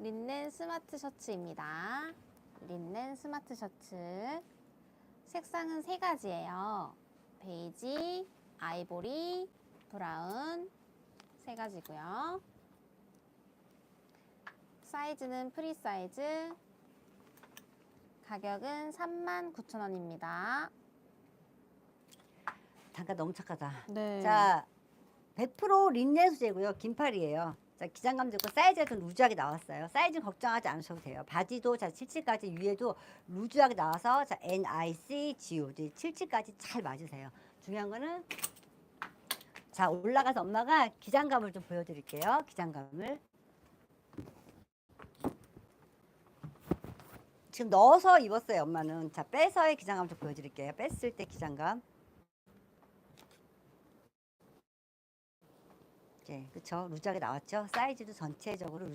린넨 스마트 셔츠입니다. 린넨 스마트 셔츠. 색상은 세 가지예요. 베이지, 아이보리, 브라운 세 가지고요. 사이즈는 프리 사이즈. 가격은 39,000원입니다. 단가 너무 착하다. 네. 자, 100% 린넨 소재고요. 긴팔이에요. 자, 기장감 좋고 사이즈가 좀 루즈하게 나왔어요. 사이즈 걱정하지 않으셔도 돼요. 바지도 자 77까지 위에도 루즈하게 나와서 자 NIC, GOD 77까지 잘 맞으세요. 중요한 거는 자 올라가서 엄마가 기장감을 좀 보여드릴게요. 기장감을 지금 넣어서 입었어요. 엄마는 자 빼서의 기장감 좀 보여드릴게요. 뺐을 때 기장감. 네, 그쵸. 루즈하게 나왔죠. 사이즈도 전체적으로